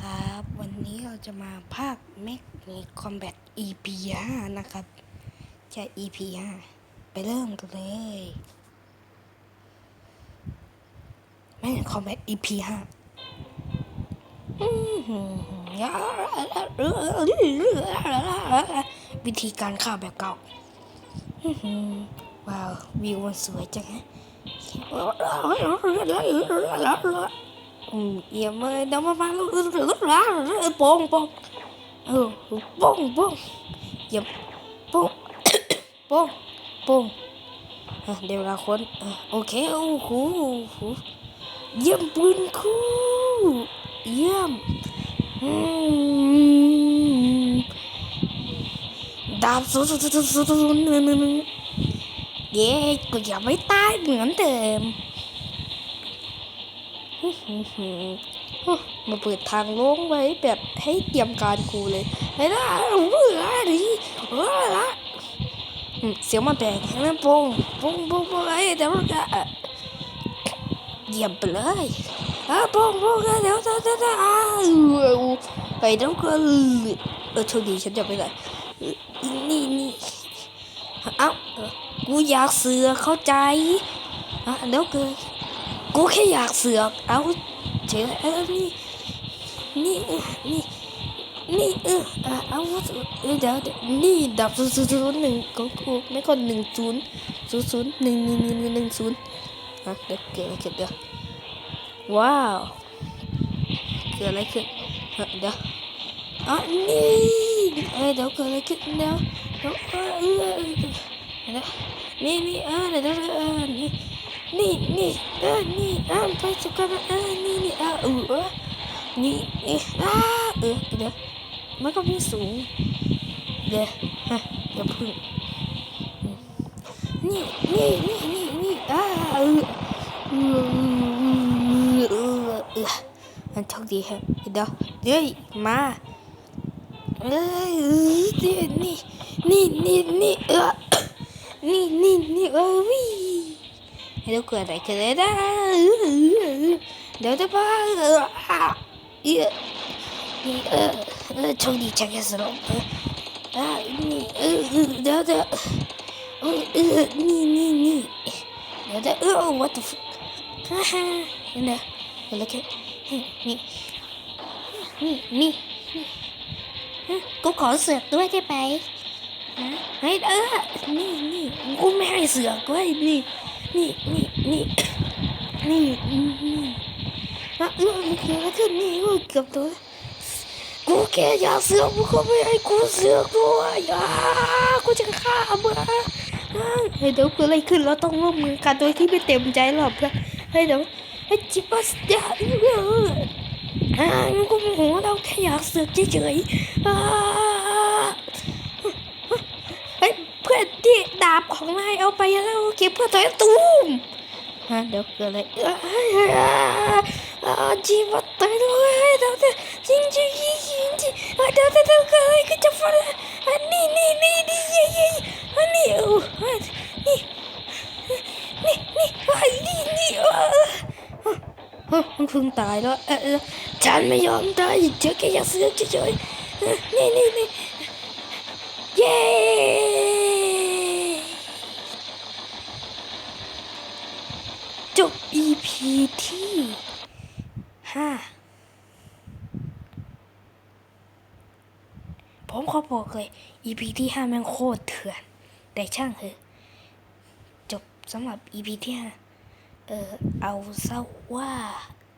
ครับ วันนี้เราจะมาภาค m e c h a Combat EP 5นะครับ จะ EP 5ไปเริ่มกันเลย m e c h a Combat EP 5อื้อหือวิธีการฆ่าแบบเก่าว้าววิวมันสวยจังฮะ เยี่ยมเลยเดี๋ยวมาฟังลูกลูกหลานโป่งโป่งเออโป่งโป่งเยี่ยมโป่งโป่งโป่งเดี๋ยวเราคนโอเคโอ้โหเยี่ยมปืนคู่เยี่ยมอืมดาบสูสูสูสูสูหนึ่งหนึ่งหนึ่งเย้กูย่าไม่ตายเหมือนเดิม มาเปิดทางโล่งไว้แบบให้เตรียมการครูเลยไอ้ล่ะเบื่อดิเบื่อละเสียงมันแตกนั่นโป่งปงปงปงไอ้เดี๋ยวจะเยี่ยมไปเลยอะโป่งโป่งเดี๋ยวจะจะจะอ่าไปเดี๋ยวก็เออโชคดีฉันจะไปไหนนี่นี่เอ้ากูอยากเสือเข้าใจอะเดี๋ยวเกิด กูแค่อยากเสือกเอาเฉยเออนี่นี่เออนี่นี่เออเอาเอาเออเดี๋ยวเดี๋ยวนี่ดับศูนย์ศูนย์ศูนย์หนึ่งของกูไม่ก็หนึ่งศูนย์ศูนย์ศูนย์หนึ่งหนึ่งหนึ่งหนึ่งศูนย์อะเดี๋ยวเกิดอะไรขึ้นเดี๋ยวว้าวเกิดอะไรขึ้นเดี๋ยวอะนี่เออเดี๋ยวเกิดอะไรขึ้นเดี๋ยวเดี๋ยวเออเออเออเดี๋ยวนี่นี่เออเดี๋ยวเดี๋ยวเออนี่ นี่นี่เออนี่อะไปสุกันเออนี่นี่เออเออนี่นี่อะเออเดี๋ยวมันก็ไม่สูงเดี๋ยวฮะเดี๋ยวพึ่งนี่นี่นี่นี่นี่อะเออเออเออเออมันโชคดีครับเดี๋ยวเดี๋ยวมาเอ้ยเดี๋ยวนี่นี่นี่นี่เออนี่นี่นี่เออวิ่ง เลยสลบเอออ่านี่เออเดี๋ยวเดี๋ยวเออเออนี่นี่นี่เดี๋ยวเดี๋ยวเออ what the fuck ฮ่าฮ่าเดี๋ยวเดี๋ยวแล้วก็นี่นี่นี่กูขอเสือกด้วยได้ไหมเฮ้ยเออนี่นี่กูไม่ให้เสือกด้วยนี่ นี่นี่นี่นี่นี่อะเออมันเกิดอะไรขึ้นนี่กูเกือบตัวกูแค่อยากเสือกกูก็ไม่ให้กูเสือกด้วยอะกูจะฆ่ามึงเฮ้ยเดี๋ยวเกิดอะไรขึ้นเราต้องร่วมมือกันโดยที่ไม่เต็มใจหรอกเพื่อนเฮ้ยเดี๋ยวเฮ้ยจิบัสเดี๋ยวอ่ากูโมโหเราแค่อยากเสือกเฉยๆอ่าเฮ้ยเพื่อนที่ดาบ ของนายเอาไปแล้วเก็บเพื่อถอยตูมฮะเดี๋ยวเกิดอะไรจีบตายด้วยเดี๋ยวเดี๋ยวจริงจริงจริงจริงจีเดี๋ยวเดี๋ยวเดี๋ยวเกิดอะไรขึ้นจะฟันอันนี้นี่นี่นี่ยี่ยี่อันนี้โอ้นี่นี่นี่ไอันนี้นี่เออมันเพิ่งตายแล้วเออฉันไม่ยอมตายเฉยแค่อยากซื้อเฉยๆนี่นี่นี่เย้ จบ EP ที่ห้าผมขอบอกเลย EP ที่ห้าแม่งโคตรเถื่อน แต่ช่างเถอะ จบสำหรับ EP ที่ห้าเออ เอาซะว่า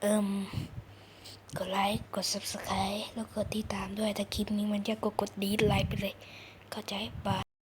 เอิมกดไลค์ กด subscribe แล้วกดติดตามด้วย ถ้าคลิปนี้มันจะกดกดดีไลค์ไปเลย เข้าใจบาย